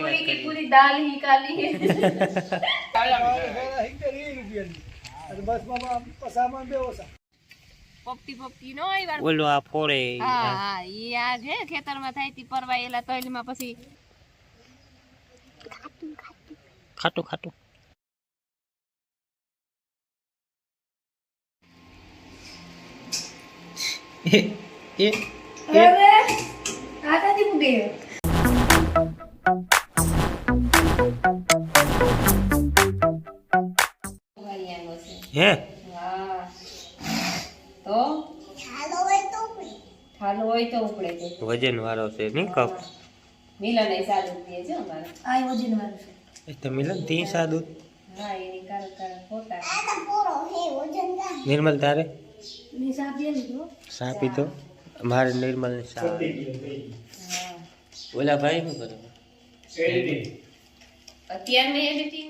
સાચી વાત કરી. પૂરી દાલ હી કાલી પોપટી નો આવ્યા ઓલો આ ફોડે હા હા ઈ આ છે ખેતરમાં થાય તી પરવાયેલા તોલમાં પછી. ખાટું ખાટું. ખાટું એ એ એ અરે આતાથી મૂકે? હે? હા. તો? ઠાલો હોય તો ઉપડે. છે વજન વાળો છે નહીં કપ મિલન એ સાદું દે છે અમારે આ વજન વાળો છે. એ તો મિલન તી સાદું. હા એની કારક કારક હોતા નિર્મલ તારે? ની સાપ લીધો. સા પીતો મારે નિર્મલ ને સા ઓલા ભાઈ શું કરે? અત્યારે में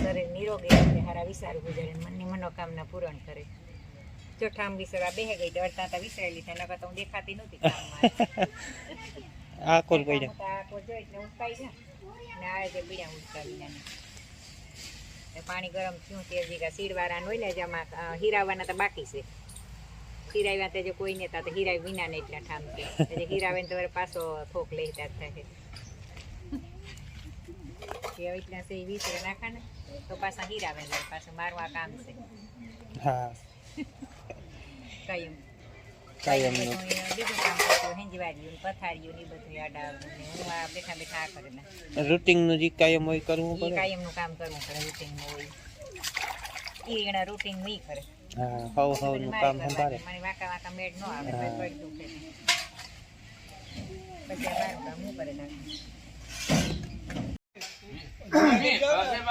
શરીર નિરોગી રાખે હારા વિચાર ગુજારે મનની મનોકામના પૂરણ કરે. જો ઠામ વિસરવા બેહે ગઈ તો અડતા વિસરાઈ લીધા નકર તો હું દેખાતી નહોતી. આ કોણ આ કોઈ જોઈ એટલે ઉચકાઈ ને આ જે બીડા ઉચકાવી ને પાણી ગરમ થયું તે જીગા સીડવાળા હોય ને જેમાં હીરાવાના તો બાકી છે. હીરાવ્યા તે જે કોઈ નેતા તો હીરાય વિના ને એટલા ઠામ કે. એટલે હીરાવે ને તો પાછો થોક લઈ ત્યાં કે હવે એટલા છે એ વીસ રૂપિયા નાખા ને તો પાછા હીરા ને પાછું મારવા કામ છે હા કયું કાયમનું. બીજું કામ કરતું હેંજવાડ્યું ને ને બધું અડાવવું ને હું આ બેઠા બેઠા આ કરેલા રૂટિંગનું જે કાયમ હોય કરવું પડે કાયમનું કામ કરવું પડે રૂટિનનું હોય એ એના રૂટિન નહીં કરે હા હવ હવ કામ સંભાળે મને વાંકા વાંકા મેડ ન આવે તો પગ પછી મારું કામ હું કરે નાખું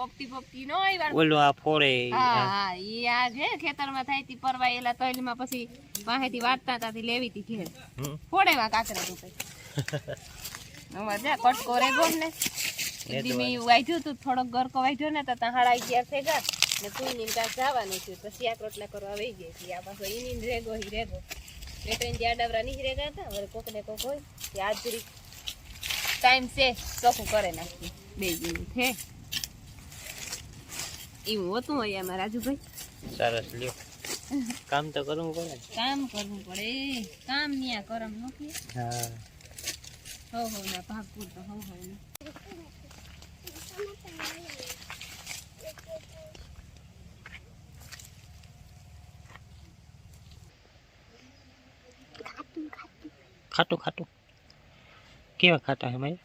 પોપટી પોપટી નો આવ્યા. ઓલો આ ફોડે હા હા ઈ આ છે ખેતરમાં થાય તી પરવાયેલા તૈલમાં પછી વાહેથી વાટતા તાથી લેવી તી ઘેર. ફોડેવા કાકરા રૂપે. મજા કટકો રેગો ને. દી મેં વાઢ્યું તું થોડોક ગરકો વાઈજો ને તો તહાડા અગિયાર થઈ ગયા ને તું ની કાંઈ જવાનું છે. પછી આ રોટલા કરવા વહી ગઈ હતી આ પાછો ઈ ની રેગો હી રેગો. બે ત્રણ જે ડબરા નહીં રેગા હતા હવે કોક ને કોક હોય કે આજ ટાઈમ છે ચોખ્ખું કરે નાખી બે જીનું છે. એવું હોતું હોય એમાં રાજુભાઈ. સરસ લ્યો. કામ તો કરવું પડે. કામ કરવું પડે કામ ન્યા કરમ નથી હા. હો હો ના ભાગપુર પૂરતો હો હો ખાટું ખાટું. કેવા ખાટા હે ભાઈ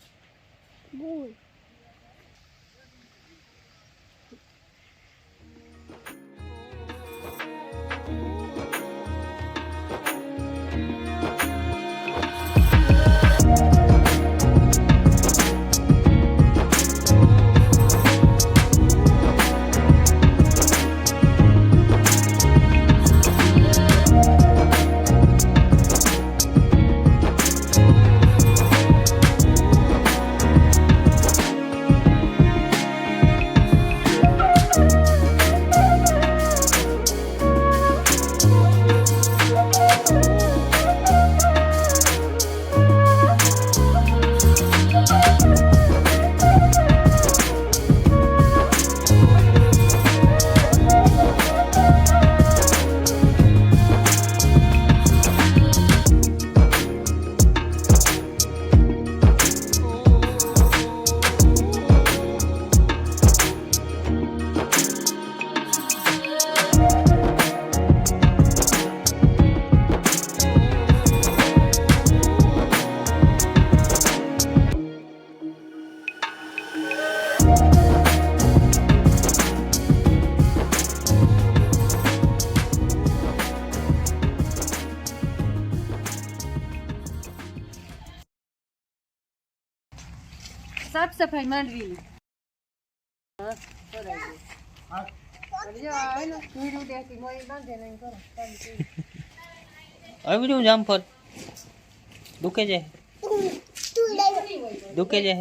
સાફ સફાઈ માંડવી. અવડ્યું જામફળ દુખે છે. દુખે છે.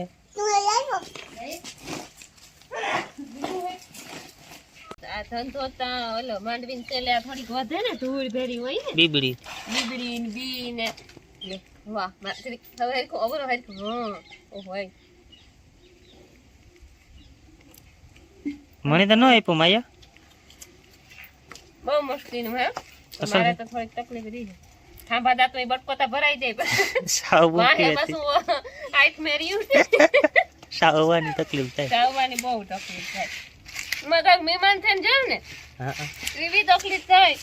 આ ધંધો તા ઓલો માંડવી ને તેલે થોડીક વધે ને ધૂળ ભેરી હોય ને. બીબડી. બીબડી ને બી ને. વાહ હવે હરખું અવરો હરખું હા હોય મને તો ન આપ્યું માયા. બહુ મસ્તીનું હે? અસલ. મારે તો થોડીક તકલીફ રહી છે. થાંભા દાંત એ બટકોતા ભરાઈ જાય. સાવ આઈટ મેર્યું સાવ તકલીફ થાય. સાવવાની બહુ તકલીફ થાય. મગર મહેમાન થઈને જાય ને. એવી તકલીફ થાય.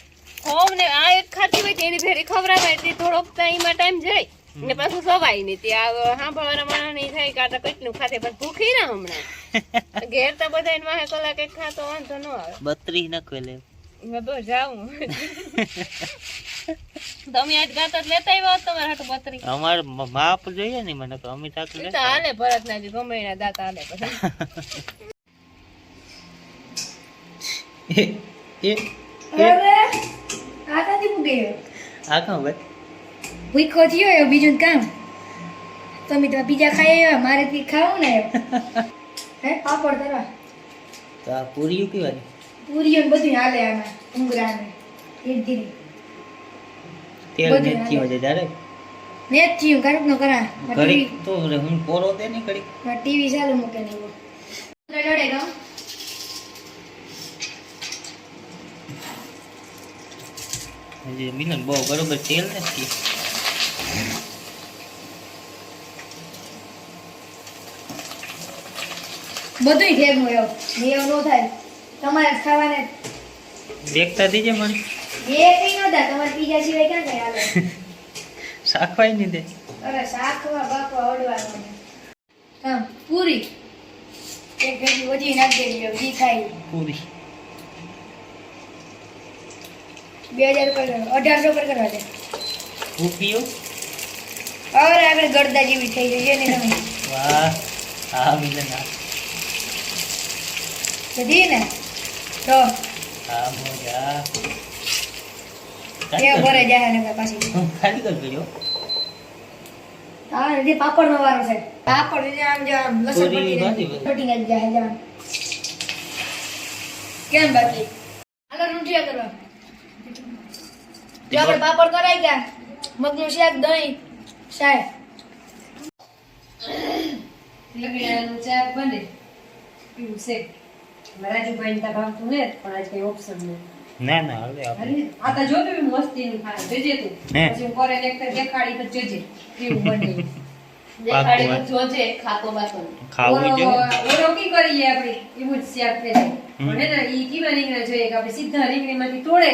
હોમ ને આ એક ખાતી હોય તેની ભેરી ખવડાવાય તે થોડોક ટાઈમમાં ટાઈમ જાય. ને પાછું સવાય નહીં. ત્યાં સાંભળવાના માણસ નહીં થાય કાં તો કેટલું ખાતે પણ ભૂખી ના હમણાં. ઘેર તો બધા વાહે કલાક એક ખાતો વાંધો ન આવે. બત્રીસ નખવે લે. મેં જાઉં. તમે આજ ગાતા લેતા આવ્યા તમારા હાટુ બત્રી અમારે માપ જોઈએ ને મને તો અમે તાક એ તો હાલે ભરત ના ગમે એના દાંત હાલે પછી એ એ આ કાથી મૂકે આ કાં ભાઈ? ભૂખો થયો એ બીજું કામ? તમે તો બીજા ખાઈ આવ્યા મારે થી ખાવું ને હે પાપડ તરવા તો આ પૂરીયું પીવાની? પૂરીઓ ને બધું હાલે આમાં ઉંગરા ને એક ધીરે તેલ ને મેથી હાલે. હોય ત્યારે મેં જ થયું કારક નો કરા ઘડીક તો હું પોરો દે ને ઘડીક? ટીવી ચાલુ મૂકે ને લડે હજી મિલન બહુ બરોબર તેલ નથી. બધું ભેગું એવો એવું નો થાય. તમારે ખાવાને દેખતા દીજે મને બે કઈ ન થાય. તમારે પીઝા સિવાય ક્યાં કઈ હાલે? શાકભાઈ નહીં દે અરે શાકમાં બાપા અડવાનું હા પૂરી. એક ભેગી વધી નાખી દેવી ઘી થાય. પૂરી. બે હજાર રૂપિયા અઢારસો પર કરવા દે. હું પીયો હવે આગળ ગરદા જેવી થઈ જશે ને તમે. વાહ હા મિલન હા બધી ને? તો હા મોજા. એ ભરે જાય ને પાછી. ખાલી કર કર્યો હા હજી પાપડ નો વારો છે. પાપડ જે આમ જો આમ લસણ ભાજી પટ્ટી જ જાય જવાનું. કેમ બાકી? હાલો રૂટિયા કરવા. જો આપણે પાપડ કરાઈ ગયા. મગનું શાક દહીં. શાક લગડાનું ચા બને. પીવું છે. રાજુભાઈ ને ભાવતું પણ આજ કઈ ઓપ્શન નહીં ના ના હવે આપણે આ તો જોતું બી મસ્તી નું ખાય જોજે તું. પછી હું કરે એક દેખાડી તો જોજે. કેવું બને. દેખાડી તો જોજે ખાતો બાતો ખાવું જોઈએ. ઓરો કી કરીએ આપણે. એવું જ શાક. પણ હે ને ઈ કેવા રીંગણા જોઈએ કે આપણે સીધા રીંગણીમાંથી તોડે.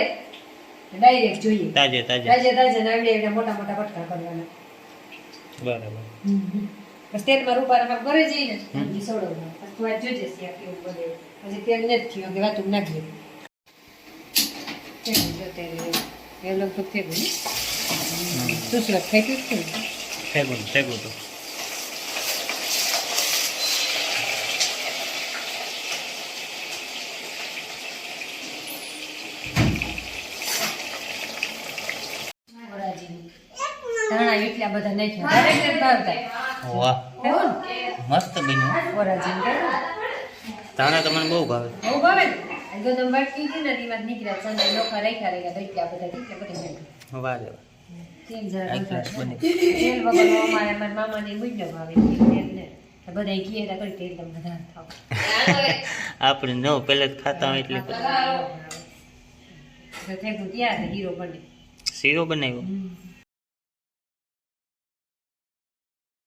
ડાયરેક્ટ જોઈએ. તાજે તાજે. તાજે તાજે નાવડે એટલે મોટા મોટા પટકા કરવાના. બરાબર. તેલમાં રૂપારામાં કરે જઈને પછી સોડવવાનું. પછી તું આ જોજે કેવું બને પછી તેલ નથી થયું કે વાતું નાખી એ લગભગ થઈ ગયું સુસલક થઈ ગયું છે ને? ફેગું ફેગું તો. ધાણા એટલા બધા નાખ્યા. દરેક ને ભાવ વાહ. મસ્ત બન્યું. તાણા તો મને બહુ ભાવે. બહુ ભાવે તમે વાટકી હતી ને એમાં નીકળ્યા સંજય લોખા રાખ્યા રાખ્યા એટલા બધા કેટલા બધા. વાહ રે. વાહ. તેલ જરા. તેલ વગરનો અમારે મારા મામાને મૂલ્ય ભાવે તેલ ને. તો બધાય કહે તા કરી તેલ તમે વધારે ખાઓ. આપણે ન પહેલા જ ખાતા હોય એટલે શીરો બનાવ્યો.